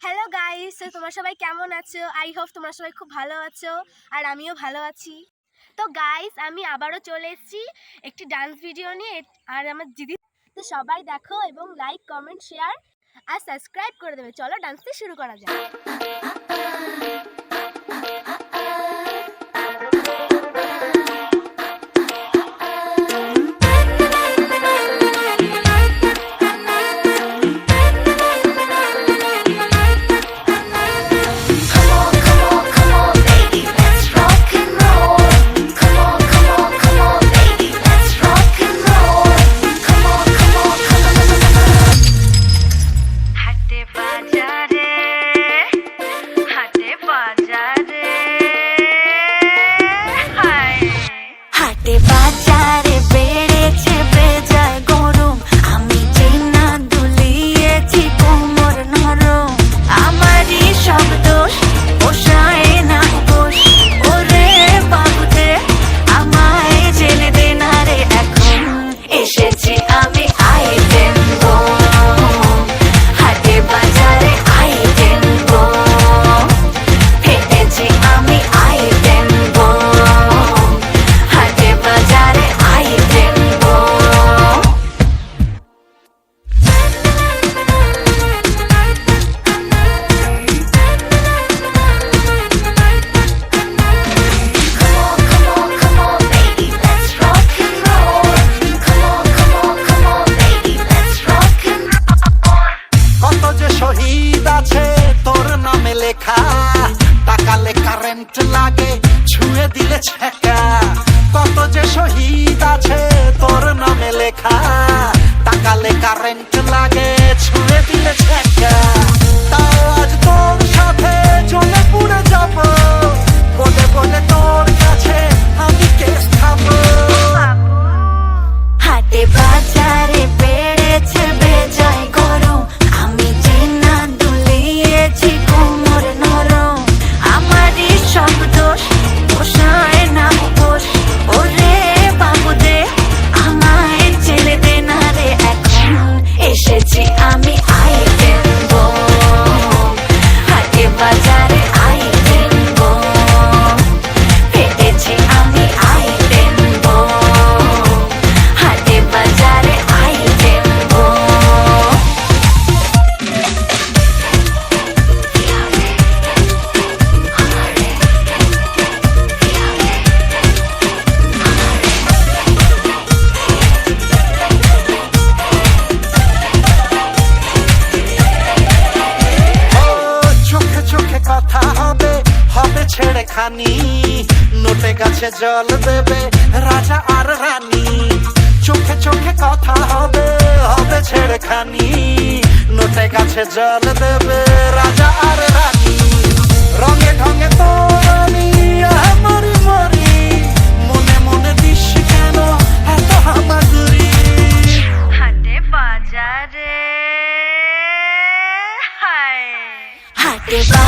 Hello guys তোমার সবাই কেমন আছো? আই হোপ তোমরা সবাই খুব ভালো আছো আর আমিও ভালো আছি। তো গাইস আমি আবারও চলে এসেছি একটি ডান্স ভিডিও নিয়ে আর আমার দিদি। তো, সবাই দেখো এবং লাইক কমেন্ট শেয়ার আর সাবস্ক্রাইব করে দেবে। চলো ডান্সটি শুরু করা যাক। টাকালে কারেন্ট লাগে, ছুঁয়ে দিলে ছেকা কত যে শহীদ আছে, তোর নামে লেখা। তাকালে কারেন্ট লাগে, ছুঁয়ে দিলে ছেকা খানি নোটে গাছে জল দেবে রাজা আর রানী। চোখে চোখে কথা হবে হবে ছেড়ে খানি নোটে গাছে জল দেবে রাজা আর রানী। রঙে ঢঙে আমি মরি মরি। মনে মনে দিস কেন এত হামাগুড়ি? হাটে বাজারে হায়। হাটে বাজারে